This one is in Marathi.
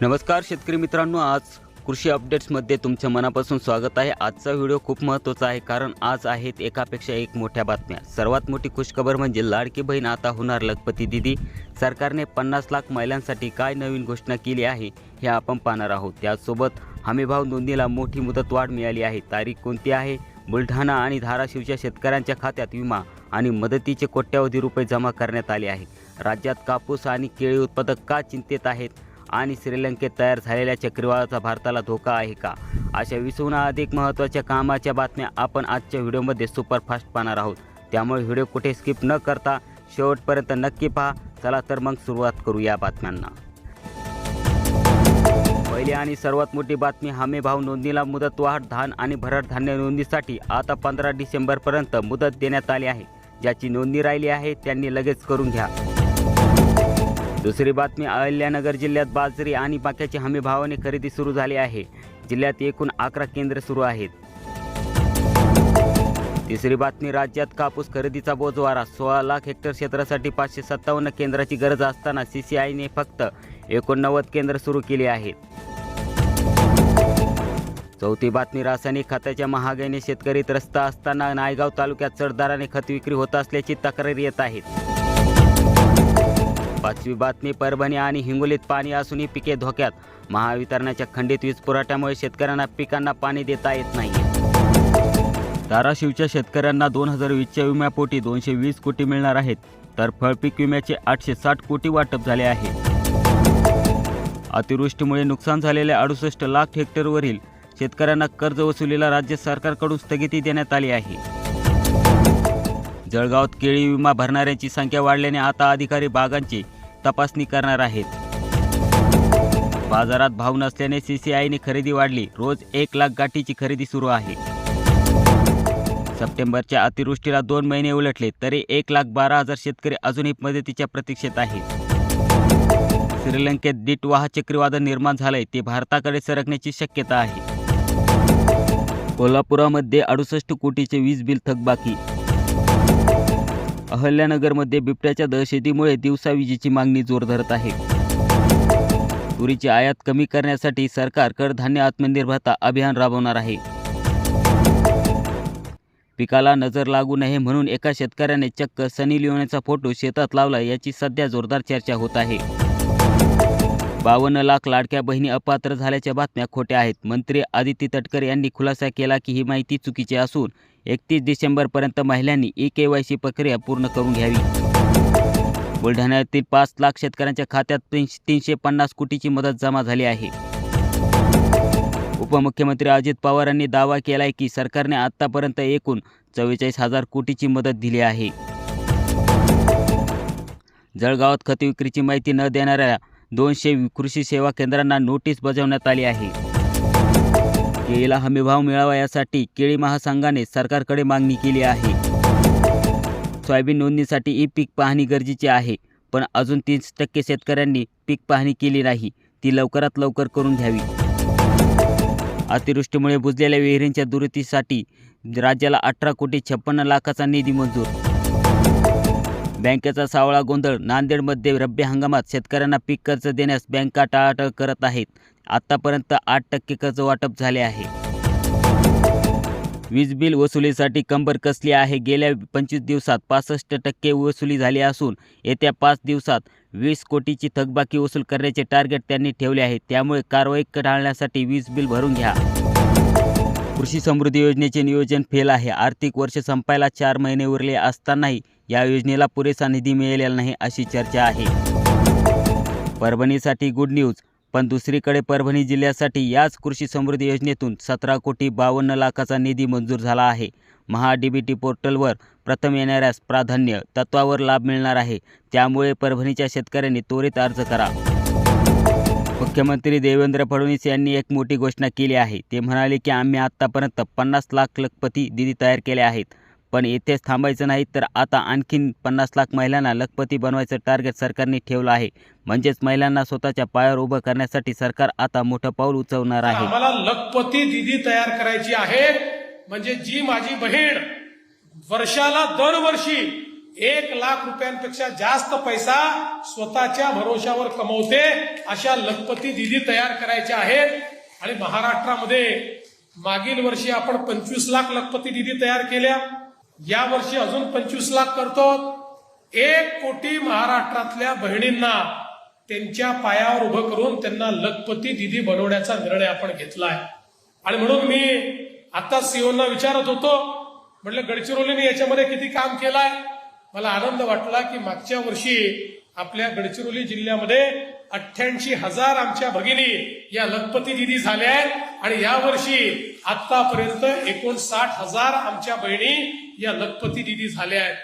नमस्कार शेतकरी मित्रांनो आज कृषी अपडेट्समध्ये तुमचं मनापासून स्वागत आहे. आजचा व्हिडिओ खूप महत्त्वाचा आहे कारण आज आहेत एकापेक्षा एक मोठ्या बातम्या. सर्वात मोठी खुशखबर म्हणजे लाडकी बहीण आता होणार लखपती दिदी. सरकारने पन्नास लाख महिलांसाठी काय नवीन घोषणा केली आहे हे आपण पाहणार आहोत. त्यासोबत हमीभाव नोंदणीला मोठी मुदतवाढ मिळाली आहे. तारीख कोणती आहे? बुलढाणा आणि धाराशिवच्या शेतकऱ्यांच्या खात्यात विमा आणि मदतीचे कोट्यावधी रुपये जमा करण्यात आले आहे. राज्यात कापूस आणि केळी उत्पादक का चिंतेत आहेत? आणि श्रीलंकेत तयार झालेल्या चक्रीवादळाचा भारताला धोका आहे का? अशा वीसहून अधिक महत्त्वाच्या कामाच्या बातम्या आपण आजच्या व्हिडिओमध्ये सुपरफास्ट पाहणार आहोत. त्यामुळे व्हिडिओ कुठे स्किप न करता शेवटपर्यंत नक्की पहा. चला तर मग सुरुवात करू या बातम्यांना. पहिली आणि सर्वात मोठी बातमी हमी भाव नोंदणीला मुदतवाढ धान आणि भरड धान्य नोंदणीसाठी आता पंधरा डिसेंबरपर्यंत मुदत देण्यात आली आहे. ज्याची नोंदणी राहिली आहे त्यांनी लगेच करून घ्या. दुसरी बातमी अहिल्यानगर जिल्ह्यात बाजरी आणि मक्याची हमी भावाने खरेदी सुरू झाली आहे. जिल्ह्यात एकूण अकरा केंद्र सुरू आहेत. तिसरी बातमी राज्यात कापूस खरेदीचा बोजवारा सोळा लाख हेक्टर क्षेत्रासाठी पाचशे सत्तावन्न केंद्राची गरज असताना सी सी आयने फक्त एकोणनव्वद केंद्र सुरू केली आहेत. चौथी बातमी रासायनिक खताच्या महागाईने शेतकरी त्रस्त असताना नायगाव तालुक्यात चढदाराने खत विक्री होत असल्याची तक्रारी येत आहेत. पाचवी बातमी परभणी आणि हिंगोलीत पाणी असूनही पिके धोक्यात. महावितरणाच्या खंडित वीज पुरवठ्यामुळे शेतकऱ्यांना पिकांना पाणी देता येत नाही धाराशिवच्या शेतकऱ्यांना दोन हजार वीसच्या विम्यापोटी दोनशे वीस कोटी मिळणार आहेत तर फळपीक विम्याचे आठशे साठ कोटी वाटप झाले आहे. अतिवृष्टीमुळे नुकसान झालेल्या अडुसष्ट लाख हेक्टरवरील शेतकऱ्यांना कर्ज वसुलीला राज्य सरकारकडून स्थगिती देण्यात आली आहे. जळगावात केळी विमा भरणाऱ्यांची संख्या वाढल्याने आता अधिकारी बागांची तपासणी करणार आहेत. बाजारात भाव नसल्याने सी सी आयने खरेदी वाढली. रोज एक लाख गाठीची खरेदी सुरू आहे. सप्टेंबरच्या अतिवृष्टीला दोन महिने उलटले तरी एक लाख बारा हजार शेतकरी अजूनही मदतीच्या प्रतीक्षेत आहेत. श्रीलंकेत डिटवाहा चक्रीवादळ निर्माण झालंय ते भारताकडे सरकण्याची शक्यता आहे. कोल्हापुरामध्ये अडुसष्ट कोटीचे वीज बिल थकबाकी अहल्यानगरमध्ये बिबट्याच्या दहशतीमुळे दिवसा विजेची मागणी जोर धरत आहे. तुरीची आयात कमी करण्यासाठी सरकार कडधान्य आत्मनिर्भरता अभियान राबवणार आहे. पिकाला नजर लागू नये म्हणून एका शेतकऱ्याने चक्क सनी लिओनेचा फोटो शेतात लावला याची सध्या जोरदार चर्चा होत आहे. बावन्न लाख लाडक्या बहिणी अपात्र झाल्याच्या बातम्या खोट्या आहेत. मंत्री आदित्य तटकरे यांनी खुलासा केला की ही माहिती चुकीची असून एकतीस डिसेंबरपर्यंत महिलांनी ई के वाय सी प्रक्रिया पूर्ण करून घ्यावी. बुलढाण्यातील पाच लाख शेतकऱ्यांच्या खात्यात तीनशे तीनशे पन्नास कोटीची मदत जमा झाली आहे. उपमुख्यमंत्री अजित पवार यांनी दावा केला आहे की सरकारने आतापर्यंत एकूण चव्वेचाळीस हजार कोटीची मदत दिली आहे. जळगावात खत विक्रीची माहिती न देणाऱ्या दोनशे कृषी सेवा केंद्रांना नोटीस बजावण्यात आली आहे. केळीला हमीभाव मिळावा यासाठी केळी महासंघाने सरकारकडे मागणी केली आहे. सोयाबीन नोंदणीसाठी ई पीक पाहणी गरजेची आहे पण अजून तीस टक्के शेतकऱ्यांनी पीक पाहणी केली नाही ती लवकरात लवकर करून घ्यावी. अतिवृष्टीमुळे बुजलेल्या विहिरींच्या दुरुस्तीसाठी राज्याला अठरा कोटी छप्पन्न लाखाचा निधी मंजूर बँकेचा सावळा गोंधळ. नांदेडमध्ये रब्बी हंगामात शेतकऱ्यांना पीक कर्ज देण्यास बँका टाळाटाळ करत आहेत. आतापर्यंत आठ टक्के कर्ज वाटप झाले आहे. वीज बिल वसुलीसाठी कंबर कसली आहे? गेल्या पंचवीस दिवसात पासष्ट टक्के वसुली झाली असून येत्या पाच दिवसात वीस कोटीची थकबाकी वसूल करण्याचे टार्गेट त्यांनी ठेवले आहे. त्यामुळे कारवाई टाळण्यासाठी वीज बिल भरून घ्या. कृषी समृद्धी योजनेचे नियोजन फेल आहे. आर्थिक वर्ष संपायला चार महिने उरले असतानाही या योजनेला पुरेसा निधी मिळालेला नाही अशी चर्चा आहे. परभणीसाठी गुड न्यूज पण दुसरीकडे परभणी जिल्ह्यासाठी याच कृषी समृद्धी योजनेतून सतरा कोटी बावन्न लाखाचा निधी मंजूर झाला आहे. महा डी बी टी पोर्टलवर प्रथम येणाऱ्यास प्राधान्य तत्वावर लाभ मिळणार आहे. त्यामुळे परभणीच्या शेतकऱ्यांनी त्वरित अर्ज करा. मुख्यमंत्री देवेंद्र फडणवीस यांनी एक मोठी घोषणा केली आहे. ते म्हणाले की आम्ही आत्तापर्यंत पन्नास लाख लखपती दिदी तयार केले आहेत. पण येथेच थांबायचं नाही तर आता आणखीन पन्नास लाख महिलांना लखपती बनवायचं टार्गेट सरकारने ठेवलं आहे. म्हणजेच महिलांना स्वतःच्या पायावर उभं करण्यासाठी सरकार आता मोठं पाऊल उचलणार आहे. मला लखपती दिदी तयार करायची आहे. म्हणजे जी माझी बहीण वर्षाला दरवर्षी एक लाख रुपयांपेक्षा जास्त पैसा स्वतःच्या भरोशावर कमवते अशा लखपती दिदी तयार करायच्या आहेत. आणि महाराष्ट्रामध्ये मागील वर्षी आपण पंचवीस लाख लखपती दिदी तयार केल्या. या वर्षी अजून पंचवीस लाख करतो. एक कोटी महाराष्ट्रातल्या बहिणींना त्यांच्या पायावर उभं करून त्यांना लखपती दिदी बनवण्याचा निर्णय आपण घेतलाय. आणि म्हणून मी आता सीओना विचारत होतो. म्हटलं गडचिरोलीने याच्यामध्ये किती काम केलंय? मला आनंद वाटला की मागच्या वर्षी आपल्या गडचिरोली जिल्ह्यामध्ये अठ्ठ्याऐंशी हजार आमच्या भगिनी या लखपती दिदी झाल्या आहेत. आणि यावर्षी आतापर्यंत एकोणसाठ हजार आमच्या बहिणी या लखपती दिदी झाल्या आहेत.